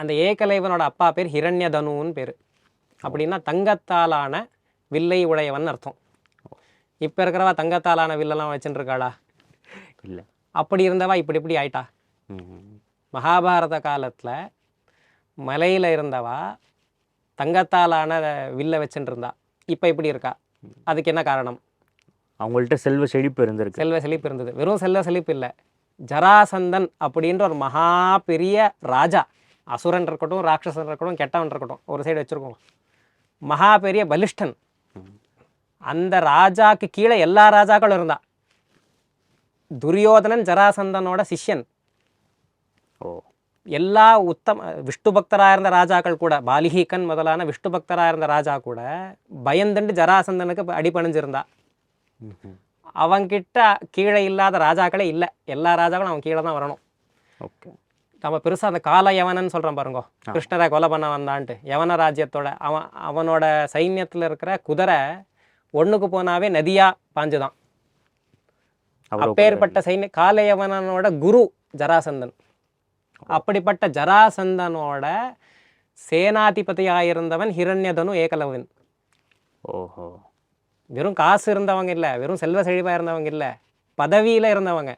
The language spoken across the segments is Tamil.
அந்த ஏகலைவனோட அப்பா பேர் ஹிரண்யதனுன்னு பேர். அப்படின்னா தங்கத்தாலான வில்லை உடையவன் அர்த்தம். இப்போ இருக்கிறவா தங்கத்தாலான வில்லெல்லாம் வச்சுட்டு இருக்காளா இல்லை. அப்படி இருந்தவா இப்படி இப்படி ஆயிட்டா? மகாபாரத காலத்தில் மலையில் இருந்தவா தங்கத்தாலான வில்லை வச்சுட்டு இருந்தா இப்போ இப்படி இருக்கா? அதுக்கு என்ன காரணம்? அவங்கள்ட்ட செல்வ செழிப்பு இருந்திருக்கு. செல்வ செழிப்பு இருந்தது. வெறும் செல்வ செழிப்பு இல்லை. ஜராசந்தன் அப்படின்ற ஒரு மகா பெரிய ராஜா. அசுரன் இருக்கட்டும் ராட்சசன் இருக்கட்டும் கெட்டவன் இருக்கட்டும் ஒரு சைடு வச்சுருக்கோம். மகா பெரிய பலிஷ்டன். அந்த ராஜாக்கு கீழே எல்லா ராஜாக்களும் இருந்தா. துரியோதனன் ஜராசந்தனோட சிஷ்யன். ஓ. எல்லா உத்தம விஷ்ணு பக்தராக இருந்த ராஜாக்கள் கூட பாலிஹீகன் முதலான விஷ்ணு பக்தராக இருந்த ராஜா கூட பயந்துண்டு ஜராசந்தனுக்கு அடிபணிஞ்சிருந்தா. ம்ஹும். அவன்கிட்ட கீழே இல்லாத ராஜாக்களே இல்லை. எல்லா ராஜாக்களும் அவன் கீழே தான் வரணும். ஓகே. நம்ம பெருசாக அந்த கால யவனன்னு சொல்கிறோம் பாருங்க. கிருஷ்ணரை கொலை பண்ண வந்தான்ட்டு யவன ராஜ்யத்தோட அவன் அவனோட சைன்யத்தில் இருக்கிற குதிரை ஒண்ணுக்கு போனாவே நதியாக பாஞ்சுதான். அப்பேற்பட்ட சைன்ய காலயவனனோட குரு ஜராசந்தன். அப்படிப்பட்ட ஜராசந்தனோட சேனாதிபதியாக இருந்தவன் ஹிரண்யதனு ஏகலவன் ஓஹோ. வெறும் காசு இருந்தவங்க இல்லை வெறும் செல்வ செழிப்பாக இருந்தவங்க இல்லை பதவியில் இருந்தவங்க.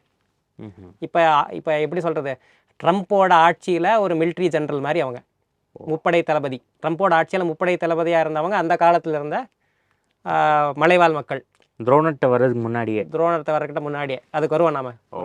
இப்போ இப்போ எப்படி சொல்கிறது ட்ரம்ப்போட ஆட்சியில் ஒரு மிலிட்ரி ஜெனரல் மாதிரி அவங்க. முப்படை தளபதி. ட்ரம்ப்போட ஆட்சியில் முப்படை தளபதியாக இருந்தவங்க அந்த காலத்தில் இருந்த மலைவாழ் மக்கள். துரோணர்கிட்ட வர்றதுக்கு முன்னாடியே. துரோணத்தை வரக்கிட்ட முன்னாடியே. அதுக்கு வருவோம் நாம. பொறுமையா